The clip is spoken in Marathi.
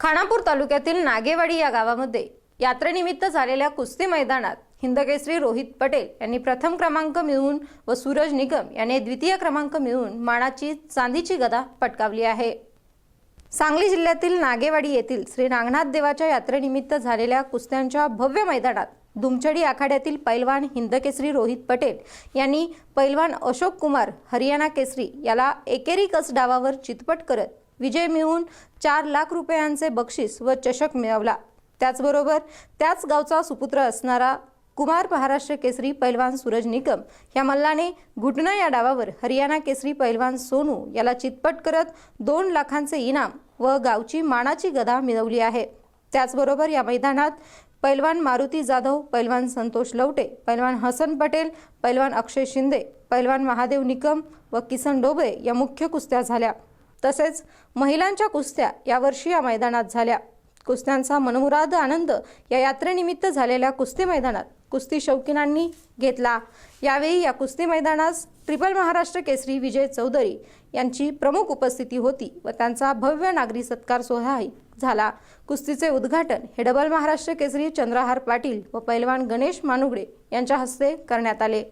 खानापूर तालुक्यातील नागेवाडी या गावामध्ये यात्रेनिमित्त झालेल्या कुस्ती मैदानात हिंदकेसरी रोहित पटेल यांनी प्रथम क्रमांक मिळवून व सूरज निगम याने द्वितीय क्रमांक मिळवून मानाची चांदीची गदा पटकावली आहे. सांगली जिल्ह्यातील नागेवाडी येथील श्री नागनाथ देवाच्या यात्रेनिमित्त झालेल्या कुस्त्यांच्या भव्य मैदानात दुमचडी आखाड्यातील पैलवान हिंदकेसरी रोहित पटेल यांनी पैलवान अशोक कुमार हरियाणा केसरी याला एकेरी कस डावावर चितपट करत विजय मिळवून चार लाख रुपयांचे बक्षीस व चषक मिळवला. त्याचबरोबर त्याच गावचा सुपुत्र असणारा कुमार महाराष्ट्र केसरी पैलवान सूरज निकम या मल्लाने घुटणा या डावावर हरियाणा केसरी पैलवान सोनू याला चितपट करत दोन लाखांचे इनाम व गावची मानाची गदा मिळवली आहे. त्याचबरोबर या मैदानात पैलवान मारुती जाधव पैलवान संतोष लवटे पैलवान हसन पटेल पैलवान अक्षय शिंदे पैलवान महादेव निकम व किसन डोबळे या मुख्य कुस्त्या झाल्या. तसेच महिलांच्या कुस्त्या यावर्षी या मैदानात झाल्या. कुस्त्यांचा मनमुराद आनंद या यात्रेनिमित्त झालेल्या कुस्ती मैदानात कुस्ती शौकीनांनी घेतला. यावेळी या कुस्ती मैदानास ट्रिपल महाराष्ट्र केसरी विजय चौधरी यांची प्रमुख उपस्थिती होती व त्यांचा भव्य नागरी सत्कार सोहळाही झाला. कुस्तीचे उद्घाटन हे डबल महाराष्ट्र केसरी चंद्रहार पाटील व पैलवान गणेश मानुगडे यांच्या हस्ते करण्यात आले.